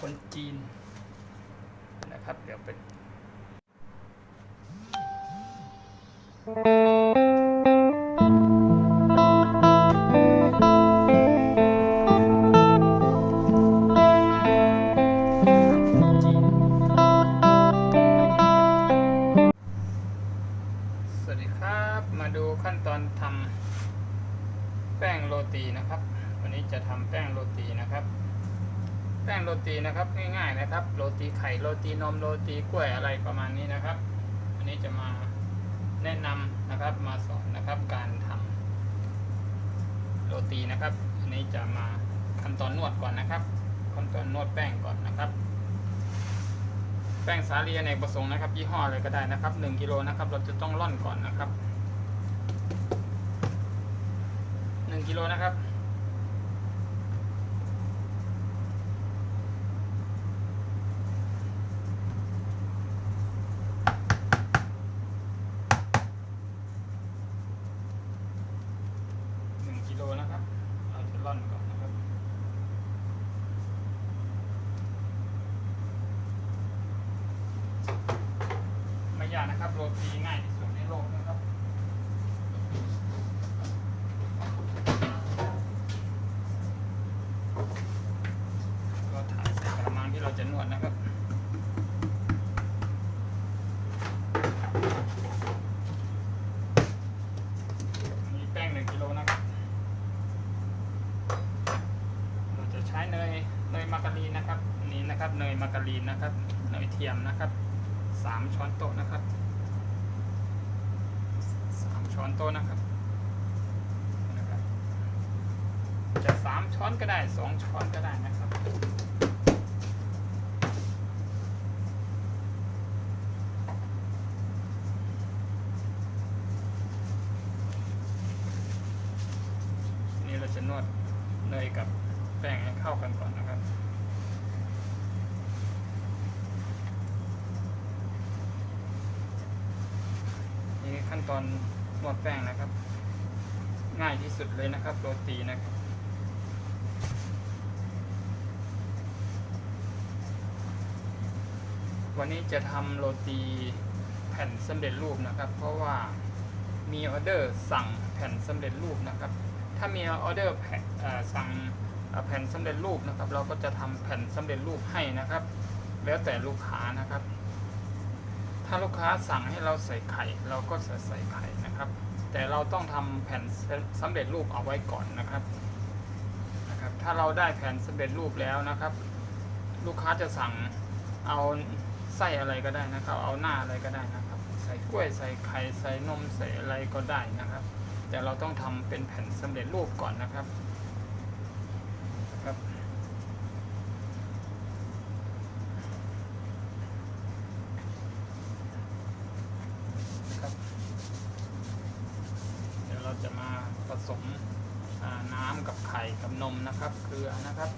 คนจีนนะครับ เดี๋ยวเปจี ตีกล้วยอะไรประมาณนี้นะครับ อันนี้จะมาแนะนำนะครับมาสอนนะครับการทำโรตีนะครับ อันนี้จะมาขั้นตอนนวดก่อนนะครับขั้นตอนนวดแป้งก่อนนะครับ แป้งสาลีอเนกประสงค์นะครับยี่ห้ออะไรก็ได้นะครับ1กิโลนะครับเราจะต้องร่อนก่อนนะครับ1กิโลนะครับ หนึ่งกิโลนะครับ เราจะร่อนก่อนนะครับ ไม่ยาก นะครับโรตีง่ายที่สุดในโลกนะครับก็ถ่ายใส่กระมังที่เราจะนวดนะครับมีแป้งหนึ่งกิโลนะครับ เราจะใช้เนยเนยมาการีนนะครับนนี้นะครับเนยมาการีนนะครับเนยเทียมนะครับสามช้อนโต๊ะนะครับ อนโต๊ะนะครับนะครับ จะสามช้อนก็ได้สองช้อนก็ได้นะครับนี่เราจะนวดเนยกับแป้งให้เข้ากันก่อนนะครับนี่ขั้นตอน นวดแป้งนะครับ ง่ายที่สุดเลยนะครับโรตีนะครับวันนี้จะทำโรตีแผ่นสำเร็จรูปนะครับ เพราะว่ามีออเดอร์สั่งแผ่นสำเร็จรูปนะครับ ถ้ามีออเดอร์สั่งแผ่นสำเร็จรูปนะครับ เราก็จะทำแผ่นสำเร็จรูปให้นะครับ แล้วแต่ลูกค้านะครับ ถ้าลูกค้าสั่งให้เราใส่ไข่ เราก็จะใส่ไข่นะครับ แต่เราต้องทำแผ่นสำเร็จรูปเอาไว้ก่อนนะครับนะครับ ถ้าเราได้แผ่นสำเร็จรูปแล้วนะครับ ลูกค้าจะสั่งเอาไส้อะไรก็ได้นะครับ เอาหน้าอะไรก็ได้นะครับ ใส่กล้วยใส่ไข่ใส่นมใส่อะไรก็ได้นะครับ แต่เราต้องทำเป็นแผ่นสำเร็จรูปก่อนนะครับนะครับ ครับ เดี๋ยวเราจะมาผสมอ่าน้ำกับไข่กับนมนะครับเกลือนะครับ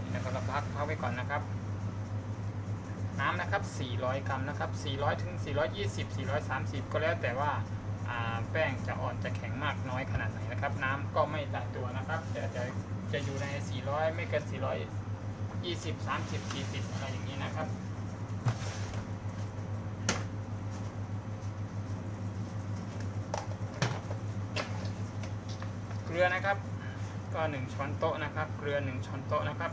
นี่นะครับเราพักพักไว้ก่อนนะครับ น้ำนะครับ 400 กรัมนะครับ 400 ถึง 420 430 ก็แล้วแต่ว่าแป้งจะอ่อนจะแข็งมากน้อยขนาดไหนนะครับ น้ำก็ไม่ตายตัวนะครับแต่จะจะอยู่ใน 400 ไม่เกิน 420 30 40 อะไรอย่างนี้นะครับเกลือนะครับก็ 1 ช้อนโต๊ะนะครับ เกลือ 1 ช้อนโต๊ะนะครับ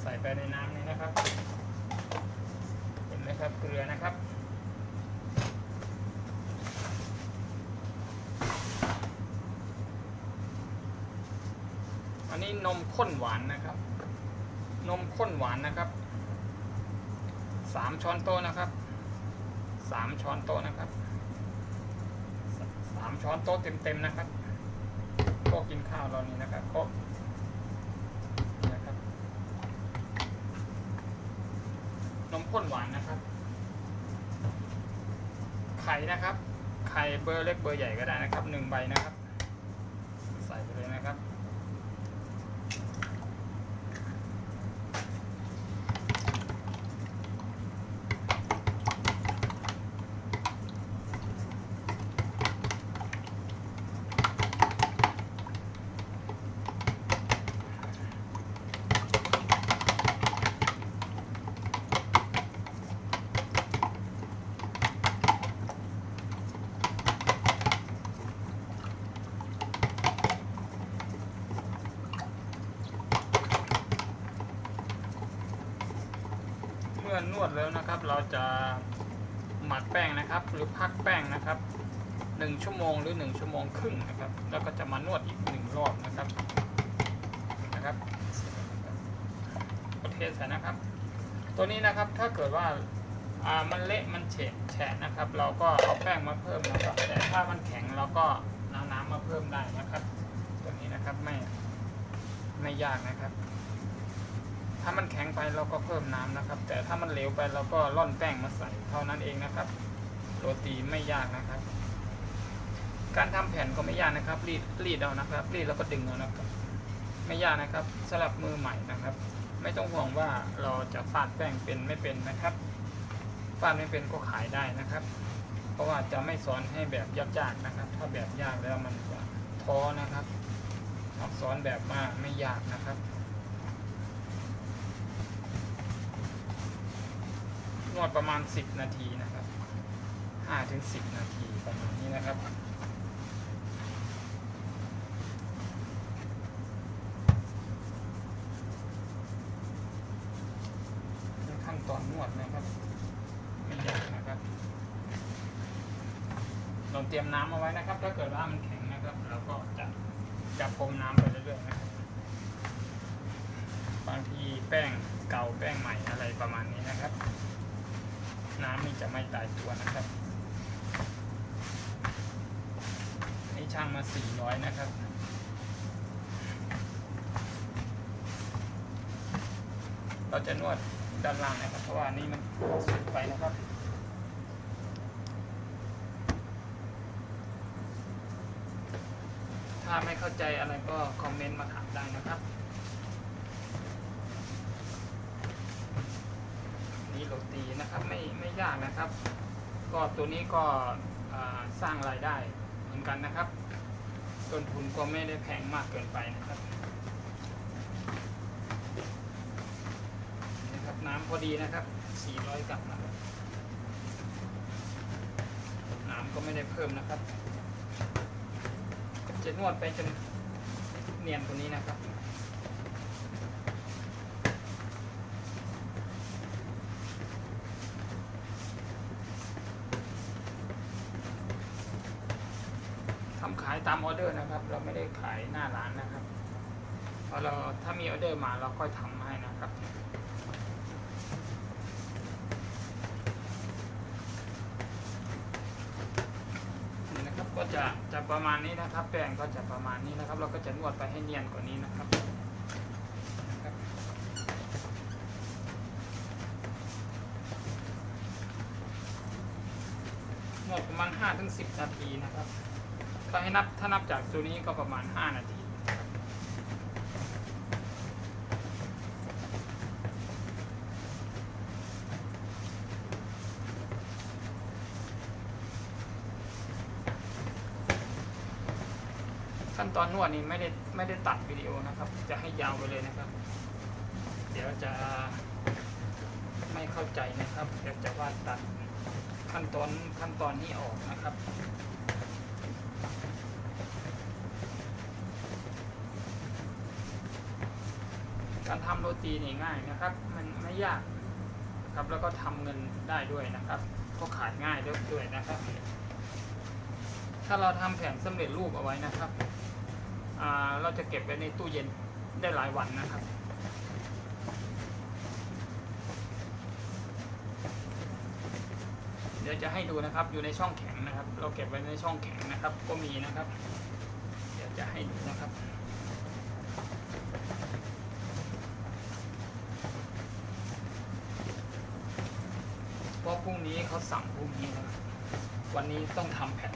ใส่ไปในน้ำนี้นะครับ นไหมครับ เกลือนะครับ อันนี้นมข้นหวานนะครับ นมข้นหวานนะครับสามช้อนโต๊ะนะครับสามช้อนโต๊ะนะครับสามช้อนโต๊ะเต็มๆนะครับโต๊ะกินข้าวเรานี่นะครับโต๊ะนี่นะครับ นมข้นหวานนะครับ ไข่นะครับ ไข่เบอร์เล็กเบอร์ใหญ่ก็ได้นะครับหนึ่งใบนะครับ ใส่ไปเลยนะครับ นวดแล้วนะครับ เราจะหมักแป้งนะครับ หรือพักแป้งนะครับหนึ่งชั่วโมงหรือหนึ่งชั่วโมงครึ่งนะครับ แล้วก็จะมานวดอีกหนึ่งรอบนะครับนะครับประเทศใส่นะครับ ตัวนี้นะครับถ้าเกิดว่าอ่ามันเละมันเฉะแฉะนะครับ เราก็เอาแป้งมาเพิ่มนะครับแต่ถ้ามันแข็งเราก็น้ำน้ำมาเพิ่มได้นะครับ ตัวนี้นะครับไม่ไม่ยากนะครับ ถ้ามันแข็งไปเราก็เพิ่มน้ำนะครับ แต่ถ้ามันเหลวไปเราก็ร่อนแป้งมาใส่เท่านั้นเองนะครับ โรตีไม่ยากนะครับ การทำแผ่นก็ไม่ยากนะครับ รีดรีดเอานะครับ รีดแล้วก็ดึงเอานะครับ ไม่ยากนะครับสำหรับมือใหม่นะครับ ไม่ต้องห่วงว่าเราจะฟาดแป้งเป็นไม่เป็นนะครับฟาดไม่เป็นก็ขายได้นะครับ เพราะว่าจะไม่สอนให้แบบยากๆนะครับ ถ้าแบบยากแล้วมันจะท้อนะครับสอนแบบมาไม่ยากนะครับ นวดประมาณ 10 นาทีนะครับ5ถึง10 นาทีประมาณนี้นะครับ ขั้นตอนนวดนะครับไม่ยากนะครับเราเตรียมน้ำเอาไว้นะครับ ถ้าเกิดว่ามันแข็งนะครับเราก็จะจะพรมน้ำไปเรื่อยๆนะครับบางทีแป้งเก่าแป้งใหม่อะไรประมาณนี้ น้ำนี่จะไม่ตายตัวนะครับนี่ช่างมา 400 นะครับเราจะนวดด้านล่างนะครับ เพราะว่านี่มันสุดไปนะครับ ถ้าไม่เข้าใจอะไรก็คอมเมนต์มาถามได้นะครับ นี่โรตีนะครับ ไม่ไม่ยากนะครับ ก็ตัวนี้ก็สร้างรายได้เหมือนกันนะครับ ต้นทุนก็ไม่ได้แพงมากเกินไปนะครับนี่ครับน้ำพอดีนะครับ 400กรัมนะครับน้ำก็ไม่ได้เพิ่มนะครับ จะนวดไปจนเนียนกว่านี้นะครับ ทำขายตาม ออเร์นะครับ เราไม่ได้ขายหน้าร้านนะครับพอเราถ้ามีออเดอร์มาเราก็ทำให้นะครับนี่นะครับก็จะจะประมาณนี้นะครับ แป้งก็จะประมาณนี้นะครับ เราก็จะนวดไปให้เนียนกว่านี้นะครับนวดประมาณ5ถึง10 นาทีนะครับ ถ้าให้นับถ้านับจากตัวนี้ก็ประมาณ 5 นาทีขั้นตอนนวดนี้ไม่ได้ไม่ได้ตัดวิดีโอนะครับ จะให้ยาวไปเลยนะครับ เดี๋ยวจะไม่เข้าใจนะครับเดี๋ยวจะว่าตัดขั้นตอนขั้นตอนนี้ออกนะครับ การ ทำโรตีนี่ง่ายนะครับ มันไม่ยากครับแล้วก็ทำเงินได้ด้วยนะครับ ก็ขายง่ายด้วยด้วยนะครับ ถ้าเราทำแผนสำเร็จรูปเอาไว้นะครับเราจะเก็บไว้ในตู้เย็นได้หลายวันนะครับเดี๋ยวจะให้ดูนะครับอยู่ในช่องแข็งนะครับ เราเก็บไว้ในช่องแข็งนะครับ ก็มีนะครับ เดี๋ยวจะให้ดูนะครับ เพราะพรุ่งนี้ เขาสั่งพวกนี้นะวันนี้ต้องทำแผ่น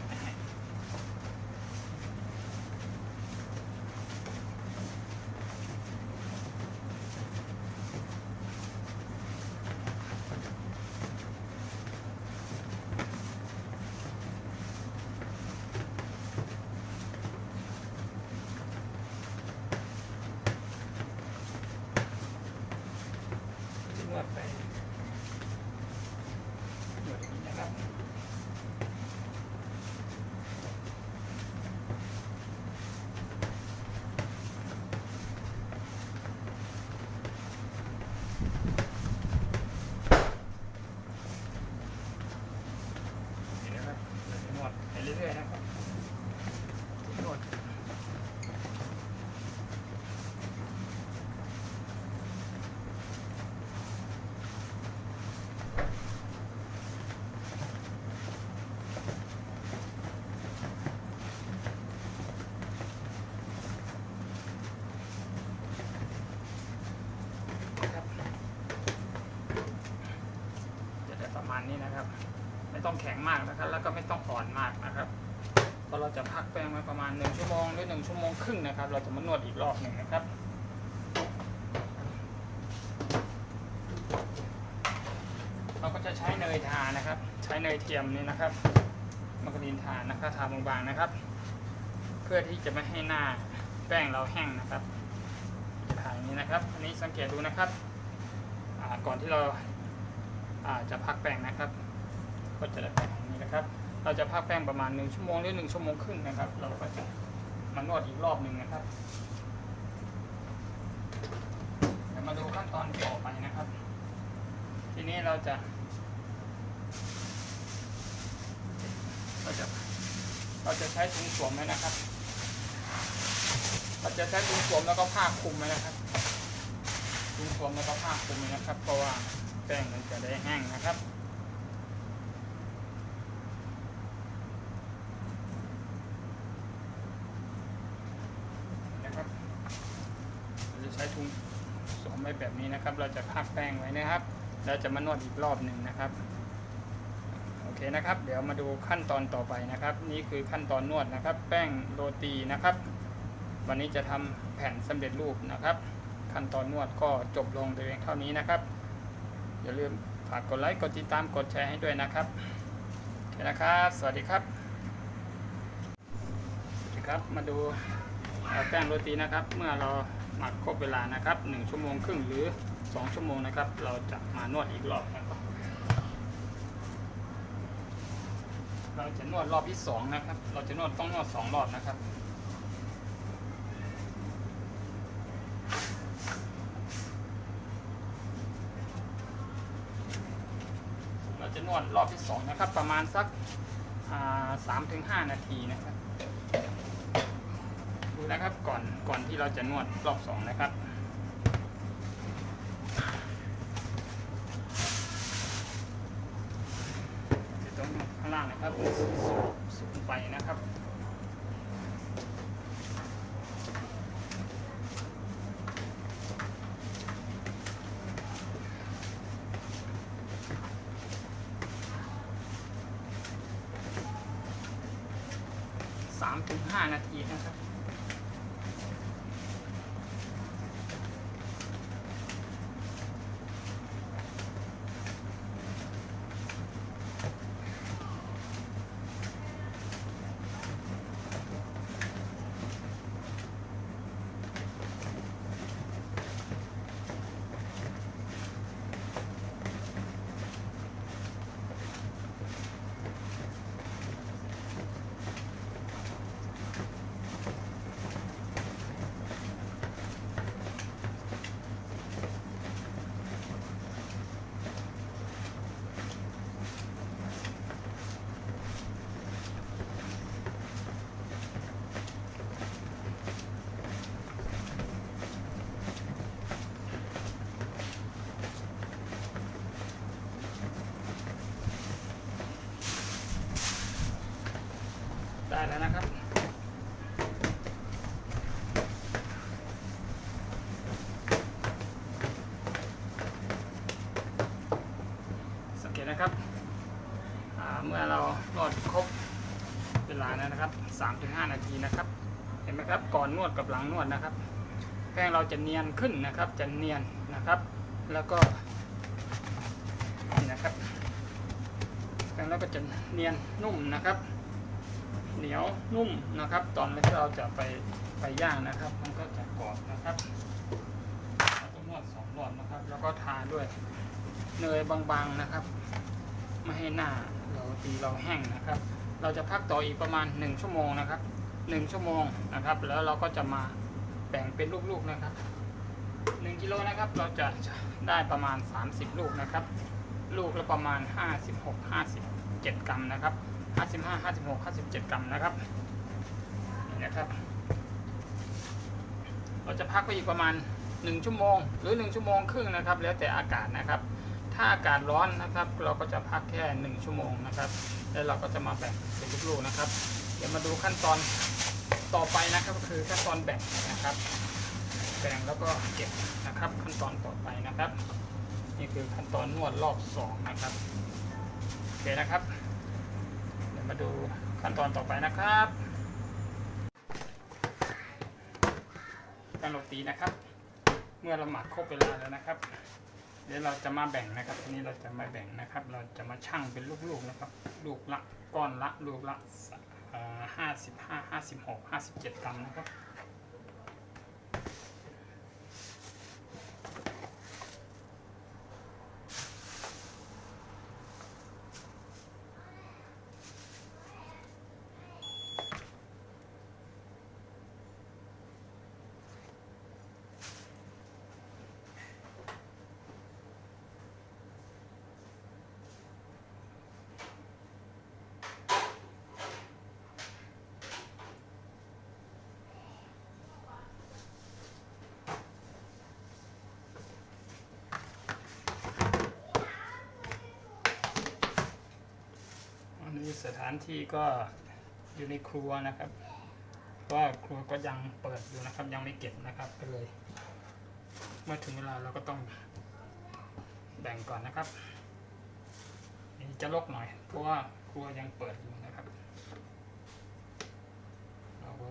วดไปนวดอย่างนี้นะครับ ประมาณนี้นะครับ ไม่ต้องแข็งมากนะครับ แล้วก็ไม่ต้องอ่อนมากนะครับพอเราจะพักแป้งไว้ประมาณหนึ่งชั่วโมงหรือหนึ่งชั่วโมงครึ่งนะครับ เราจะมานวดอีกรอบหนึ่งนะครับเราก็จะใช้เนยทานะครับ ใช้เนยเทียมนี่นะครับมาการีนทานะครับทาบางๆนะครับ เพื่อที่จะไม่ให้หน้าแป้งเราแห้งนะครับจะทาอย่างนี้นะครับ อันนี้สังเกตดูนะครับก่อนที่เราจะพักแป้งนะครับ ก็จะได้แป้งนี้นะครับ เราจะพักแป้งประมาณ1ชั่วโมงหรือ1ชั่วโมงครึ่งนะครับ เราก็จะมานวดอีกรอบหนึ่งนะครับเดี๋ยวมาดูขั้นตอนต่อไปนะครับ ทีนี้เราจะ เราจะเราจะใช้ถุงสวมไว้นะครับ เราจะใช้ถุงสวมแล้วก็ผ้าคลุมไว้นะครับถุงสวมแล้วก็ผ้าคลุมนะครับ เพราะว่าแป้งมันจะได้แห้งนะครับ เราจะใช้ถุงสวมไว้แบบ นะครับ เราจะพักแป้งไว้นะครับแล้วจะมานวดอีกรอบหนึ่งนะครับ โอเคนะครับ เดี๋ยวมาดูขั้นตอนต่อไปนะครับ นี่คือขั้นตอนนวดนะครับ แป้งโรตีนะครับ วันนี้จะทำแผ่นสำเร็จรูปนะครับ ขั้นตอนนวดก็จบลงแต่เพียงเท่านี้นะครับ อย่าลืมฝากกดไลค์กดติดตามกดแชร์ให้ด้วยนะครับโอเคนะครับ สวัสดีครับสวัสดีครับ มาดูแป้งโรตีนะครับ เมื่อเราหมักครบเวลานะครับ 1 ชั่วโมงครึ่งหรือ 2 ชั่วโมงนะครับ เราจะมานวดอีกรอบนะครับ เราจะนวดรอบที่สองนะครับ เราจะนวดต้องนวดสองรอบนะครับเราจะนวดรอบที่สองนะครับ ประมาณสักสามถึงห้านาทีนะครับ ดูนะครับก่อนก่อนที่เราจะนวดรอบสองนะครับ จะต้องข้ สูงสูงไปนะครับ สามถึงห้านาที นะครับเมื่อเรานวดครบเวลาแล้วนะครับ 3-5 นาทีนะครับ เห็นไหมครับ ก่อนนวดกับหลังนวดนะครับ แป้งเราจะเนียนขึ้นนะครับ จะเนียนนะครับ แล้วก็นี่นะครับ แป้งเราก็จะเนียนนุ่มนะครับ เหนียวนุ่มนะครับ ตอนที่เราจะไปไปย่างนะครับ มันก็จะกรอบนะครับเราต้องนวดสองรอบนะครับ แล้วก็ทาด้วยเนยบางๆนะครับ ไม่ให้หน้าเราตีเราแห้งนะครับ เราจะพักต่ออีกประมาณ 1 ชั่วโมงนะครับ 1 ชั่วโมงนะครับ แล้วเราก็จะมาแบ่งเป็นลูกๆนะครับ1กิโลนะครับ เราจะได้ประมาณ 30 ลูกนะครับ ลูกละประมาณ 56 57 กรัมนะครับ 55 56 57 กรัมนะครับนี่นะครับ เราจะพักไปอีกประมาณ 1 ชั่วโมง หรือ 1 ชั่วโมงครึ่งนะครับ แล้วแต่อากาศนะครับ ถ้าอากาศร้อนนะครับ เราก็จะพักแค่ 1 ชั่วโมงนะครับ แล้วเราก็จะมาแบ่งเป็นลูกๆนะครับ เดี๋ยวมาดูขั้นตอนต่อไปนะครับก็คือขั้นตอนแบ่งนะครับ แบ่งแล้วก็เก็บนะครับ ขั้นตอนต่อไปนะครับ นี่คือขั้นตอนนวดรอบสองนะครับโอเคนะครับ เดี๋ยวมาดูขั้นตอนต่อไปนะครับการโรตีนะครับ เมื่อเราหมักครบเวลาแล้วนะครับ เดี๋ยวเราจะมาแบ่งนะครับ ทีนี้เราจะมาแบ่งนะครับ เราจะมาชั่งเป็นลูกๆนะครับ ลูกละก้อนละลูกละห้าสิบห้าห้าสิบหกห้าสิบเจ็ดกรัมนะครับ สถานที่ก็อยู่ในครัวนะครับว่าครัวก็ยังเปิดอยู่นะครับ ยังไม่เก็บนะครับก็เลย เมื่อถึงเวลาเราก็ต้องแบ่งก่อนนะครับนนี้จะลกหน่อย เพราะว่าครัวยังเปิดอยู่นะครับเราก็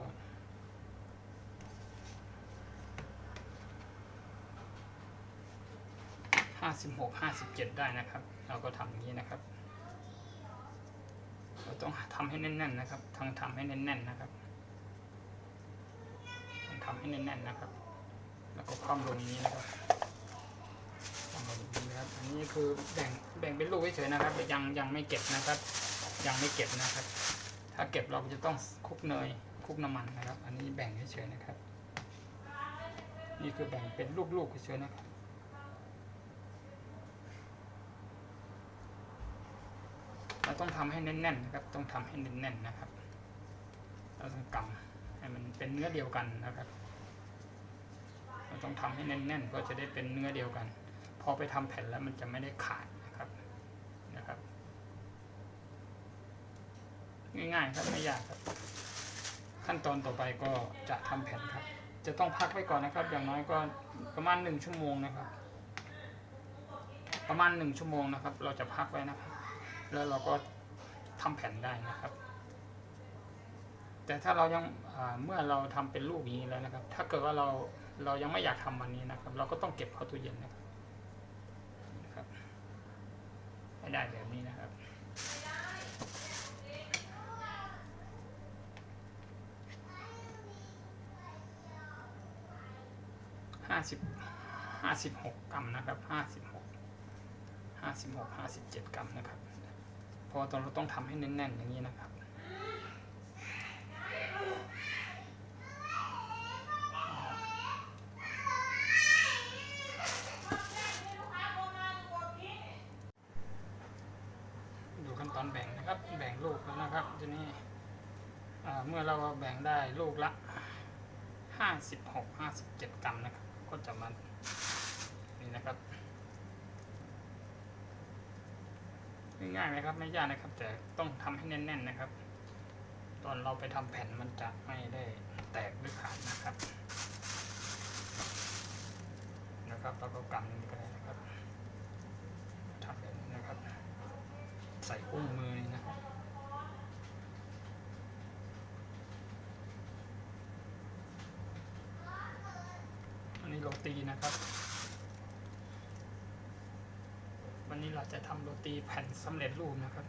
ห้าสิบหกห้าสิบเจ็ดได้นะครับ เราก็ทำอย่างนี้นะครับ ต้องทำให้แน่นๆนะครับทั้งทำให้แน่นๆนะครับต้องทำให้แน่นๆนะครับ แล้วก็คว่ำลงอย่างนี้นะครับคว่ำลงนี้นะครับ อันนี้คือแบ่งแบ่งเป็นลูกเฉยๆนะครับ ยังยังไม่เก็บนะครับ ยังไม่เก็บนะครับ ถ้าเก็บเราจะต้องคุกเนยคุกน้ำมันนะครับ อันนี้แบ่งเฉยๆนะครับ นี่คือแบ่งเป็นลูกๆเฉยๆนะครับ เรา ต้องทำให้แน่นๆนะครับ ต้องทำให้แน่นๆนะครับ เราต้องกำให้มันเป็นเนื้อเดียวกันนะครับ เราต้องทำให้แน่นๆเพื่อจะได้เป็นเนื้อเดียวกัน พอไปทำแผ่นแล้วมันจะไม่ได้ขาดนะครับ นะครับ ง่ายๆครับไม่ยากครับ ขั้นตอนต่อไปก็จะทำแผ่นครับ จะต้องพักไว้ก่อนนะครับ อย่างน้อยก็ประมาณหนึ่งชั่วโมงนะครับ ประมาณหนึ่งชั่วโมงนะครับ เราจะพักไว้นะครับ แล้วเราก็ทำแผ่นได้นะครับ แต่ถ้าเรายังเมื่อเราทำเป็นรูปอย่างนี้แล้วนะครับ ถ้าเกิดว่าเราเรายังไม่อยากทำวันนี้นะครับ เราก็ต้องเก็บเข้าตู้เย็นนะครับนะครับให้ได้แบบนี้นะครับห้าสิบห้าสิบหกกรัมนะครับห้าสิบหกห้าสิบหกห้าสิบเจ็ดกรัมนะครับ ราะว่าตอนเราต้องทำให้แน่นๆอย่างนี้นะครับดูขั้นตอนแบ่งนะครับแบ่งลูกแล้วนะครับทีนี้เมื่อเราแบ่งได้ลูกละห้าสิบหกห้าสิบเจ็ดกรัมนะครับ ก็จะมานี่นะครับ ง่ายไหมครับ ไม่ยากนะครับ แต่ต้องทำให้แน่น ๆนะครับ ตอนเราไปทำแผ่นมันจะไม่ได้แตกหรือขาดนะครับ นะครับเราก็กำนี่ก็ได้นะครับทำแบบนี้นะครับ ใส่อุ้งมือนี่นะครับอันนี้โรตีนะครับ วันนี้เรา จะทำโรตีแผ่นสำเร็จรูปนะครับ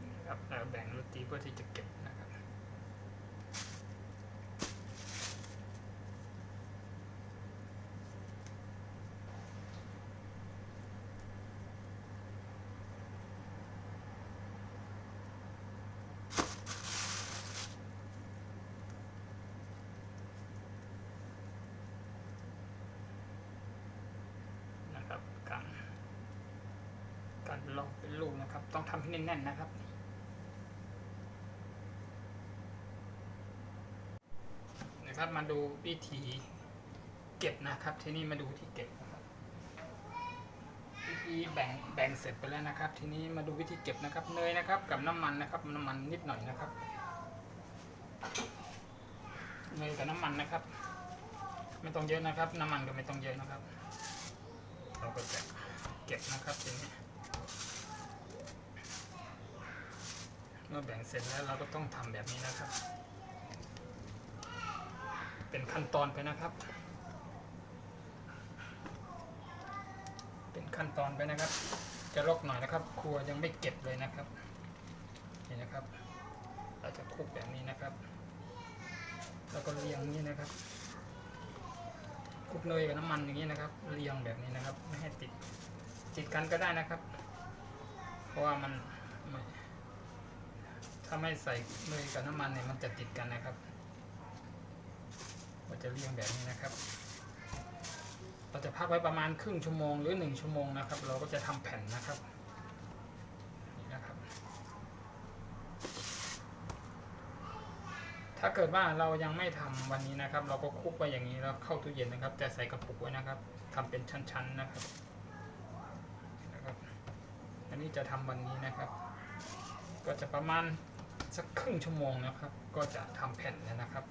นี่ครับเราแบ่งโรตีเพื่อที่จะเก็บนะครับนะครับการ การลอกเป็นลูกนะครับ ต้องทำให้แน่นๆนะครับ นะครับมาดูวิธีเก็บนะครับ ทีนี้มาดูที่เก็บนะครับวิธีแบ่งแบ่งเสร็จไปแล้วนะครับ ทีนี้มาดูวิธีเก็บนะครับเนยนะครับ กับน้ำมันนะครับ น้ำมันนิดหน่อยนะครับเนยกับน้ำมันนะครับ ไม่ต้องเยอะนะครับ น้ำมันก็ไม่ต้องเยอะนะครับนะครับทีนี้ เมื่อแบ่งเสร็จแล้วเราก็ต้องทำแบบนี้นะครับ เป็นขั้นตอนไปนะครับ เป็นขั้นตอนไปนะครับ จะลกหน่อยนะครับ ครัวยังไม่เก็บเลยนะครับนี่นะครับ เราจะคลุกแบบนี้นะครับ แล้วก็เรียงนี้นะครับคลุกเนยกับน้ำมันอย่างนี้นะครับ เรียงแบบนี้นะครับ ไม่ให้ติดติดกันก็ได้นะครับ เพราะว่ามันไม่ ถ้าไม่ใส่เนยกับน้ำมันเนี่ยมันจะติดกันนะครับเราจะเรียงแบบนี้นะครับ เราจะพักไว้ประมาณครึ่งชั่วโมงหรือหนึ่งชั่วโมงนะครับ เราก็จะทำแผ่นนะครับนี่นะครับ ถ้าเกิดว่าเรายังไม่ทำวันนี้นะครับ เราก็คลุกไว้อย่างนี้แล้วเข้าตู้เย็นนะครับ แต่ใส่กระปุกไว้นะครับทำเป็นชั้นๆนะครับนะครับ อันนี้จะทำวันนี้นะครับ ก็จะประมาณ สักครึ่งชั่วโมงนะครับ ก็จะทำแผ่นนะครับ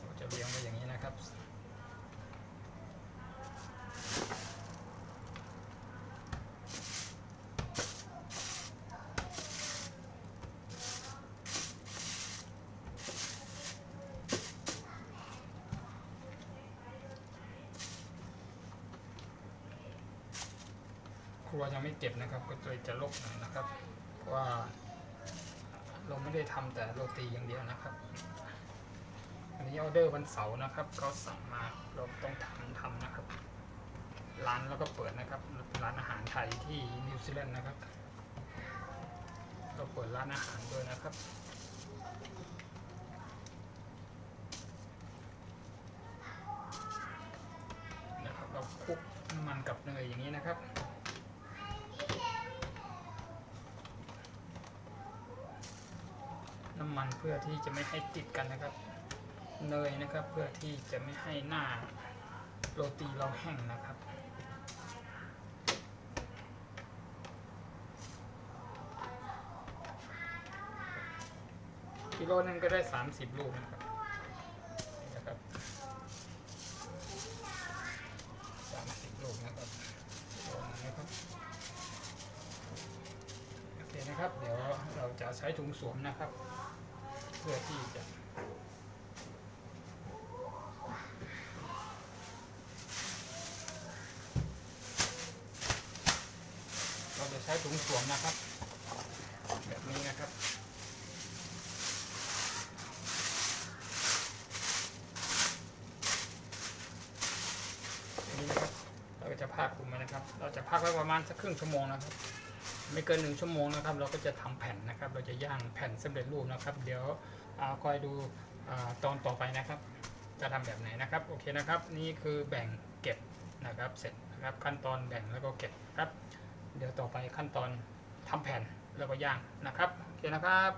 เราจะเรียงไว้อย่างนี้นะครับ ครัวยังไม่เก็บนะครับ ก็เลยจะลบหน่อยนะครับว่าเราไม่ได้ทำแต่โรตีอย่างเดียวนะครับ อันนี้ออเดอร์วันเสาร์นะครับเขาสั่งมาเราต้องทำทำนะครับ ร้านแล้วก็เปิดนะครับร้านอาหารไทยที่นิวซีแลนด์นะครับเราเปิดร้านอาหารด้วยนะครับ เราคลุกน้ำมันกับเนยอย่างนี้นะครับ น้ำมันเพื่อที่จะไม่ให้ติดกันนะครับเนยนะครับเพื่อที่จะไม่ให้หน้าโรตีเราแห้งนะครับ กิโลนึงก็ได้ 30 ลูกนะครับนะครับ30ลูกนะครับกิโลนึงนะครับโอเคนะครับ เดี๋ยวเราจะใช้ถุงสวมนะครับ เพื่อที่จะเราจะใช้ถุงสวมนะครับ แบบนี้นะครับนนี้นะครับ เราจะพักคลุมนะครับ เราจะพักไว้ประมาณสักครึ่งชั่วโมงนะครับ ไม่เกินหนึ่งชั่วโมงนะครับ เราก็จะทำแผ่นนะครับ เราจะย่างแผ่นสำเร็จรูปนะครับ เดี๋ยวอาคอยดูอาตอนต่อไปนะครับ จะทำแบบไหนนะครับ โอเคนะครับ นี่คือแบ่งเก็บนะครับ เสร็จนะครับขั้นตอนแบ่งแล้วก็เก็บครับ เดี๋ยวต่อไปขั้นตอนทำแผ่นแล้วก็ย่างนะครับ โอเคนะครับ